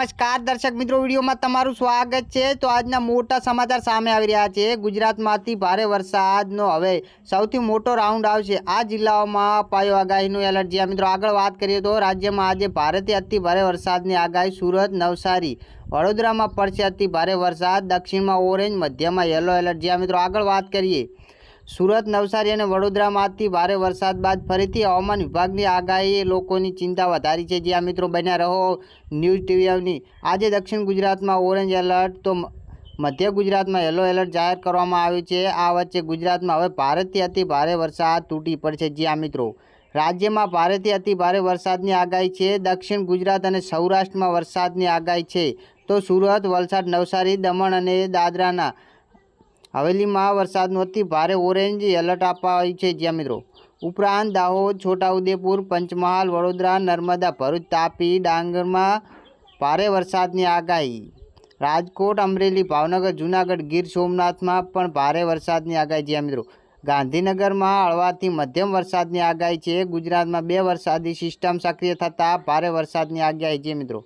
નમસ્કાર દર્શક મિત્રો, વિડીયોમાં તમારું સ્વાગત છે. તો આજના મોટા સમાચાર સામે આવી રહ્યા છે. ગુજરાતમાંથી ભારે વરસાદનો હવે સૌથી મોટો રાઉન્ડ આવશે. આ જિલ્લાઓમાં અપાયો આગાહીનું એલર્ટ જ્યાં મિત્રો, આગળ વાત કરીએ તો રાજ્યમાં આજે ભારેથી અતિ ભારે વરસાદની આગાહી સુરત, નવસારી, વડોદરામાં પડશે અતિ ભારે વરસાદ. દક્ષિણમાં ઓરેન્જ, મધ્યમાં યલો એલર્ટ જ્યાં મિત્રો, આગળ વાત કરીએ સુરત, નવસારી અને વડોદરામાંથી ભારે વરસાદ બાદ ફરીથી હવામાન વિભાગની આગાહીએ લોકોની ચિંતા વધારી છે. જ્યાં મિત્રો, બન્યા રહો ન્યૂઝ ટીવીની. આજે દક્ષિણ ગુજરાતમાં ઓરેન્જ એલર્ટ, તો મધ્ય ગુજરાતમાં યલો એલર્ટ જાહેર કરવામાં આવ્યું છે. આ વચ્ચે ગુજરાતમાં હવે ભારતથી અતિ ભારે વરસાદ તૂટી પડશે. જ્યાં મિત્રો, રાજ્યમાં ભારેથી અતિ ભારે વરસાદની આગાહી છે. દક્ષિણ ગુજરાત અને સૌરાષ્ટ્રમાં વરસાદની આગાહી છે. તો સુરત, વલસાડ, નવસારી, દમણ અને દાદરાના હવેલીમાં વરસાદનું અતિ ભારે ઓરેન્જ એલર્ટ અપાયું છે જ્યાં મિત્રો. ઉપરાંત દાહોદ, છોટાઉદેપુર, પંચમહાલ, વડોદરા, નર્મદા, ભરૂચ, તાપી, ડાંગરમાં ભારે વરસાદની આગાહી. રાજકોટ, અમરેલી, ભાવનગર, જૂનાગઢ, ગીર સોમનાથમાં પણ ભારે વરસાદની આગાહી જ્યાં મિત્રો. ગાંધીનગરમાં હળવાથી મધ્યમ વરસાદની આગાહી છે. ગુજરાતમાં બે વરસાદી સિસ્ટમ સક્રિય થતાં ભારે વરસાદની આગાહી છે મિત્રો.